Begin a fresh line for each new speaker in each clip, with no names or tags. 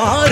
வச்சு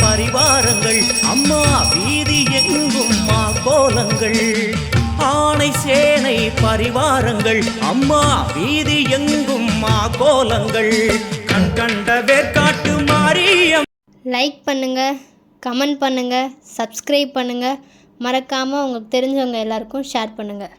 பரிவாரங்கள். அம்மா வீதி எங்கும் மா கோலங்கள் ஆணை சேனை பரிவாரங்கள். அம்மா வீதி எங்கும் மா கோலங்கள் கண் கண்ட வேற்காட்டு மாரியம்
லைக் பண்ணுங்கள் கமெண்ட் பண்ணுங்கள் சப்ஸ்கிரைப் பண்ணுங்கள் மறக்காமல் உங்களுக்கு தெரிஞ்சவங்க எல்லாருக்கும் ஷேர் பண்ணுங்கள்